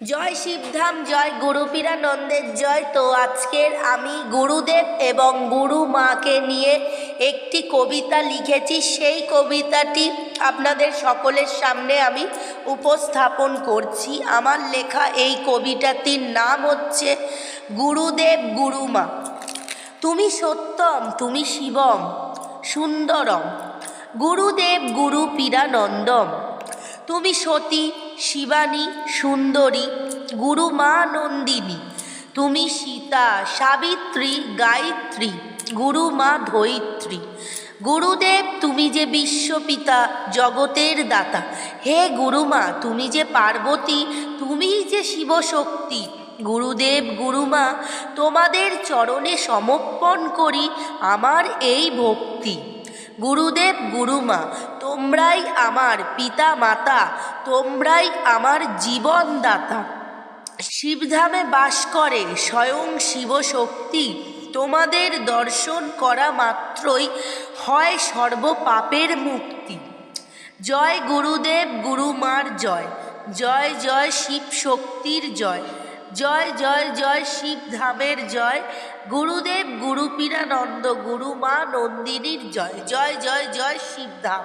জয় শিবধাম, জয় গুরুপীরানন্দের জয় তো আজকের আমি গুরুদেব এবং গুরু মাকে নিয়ে একটি কবিতা লিখেছি। সেই কবিতাটি আপনাদের সকলের সামনে আমি উপস্থাপন করছি। আমার লেখা এই কবিতাটির নাম হচ্ছে গুরুদেব গুরুমা তুমি সত্যম, তুমি শিবম, সুন্দরম, গুরুদেব গুরু পীরানন্দম। তুমি সতী শিবানী, সুন্দরী গুরু মা নন্দিনী তুমি সীতা, সাবিত্রী, গায়ত্রী গুরু মা ধৈত্রী গুরুদেব, তুমি যে বিশ্বপিতা, জগতের দাতা। হে গুরুমা, তুমি যে পার্বতী, তুমি যে শিবশক্তি। গুরুদেব, গুরুমা, তোমাদের চরণে সমর্পণ করি আমার এই ভক্তি। গুরুদেব, গুরুমা, তোমরাই আমার পিতা মাতা তোমরাই আমার জীবনদাতা। শিবধামে বাস করে স্বয়ং শিবশক্তি, তোমাদের দর্শন করা মাত্রই হয় সর্বপাপের মুক্তি। জয় গুরুদেব, গুরুমার জয়। জয় জয় শিব শক্তির জয়। জয় জয় জয় শিব ধামের জয়। গুরুদেব গুরুপীরানন্দ গুরুমা নন্দিনীর জয়। জয় জয় জয় শিবধাম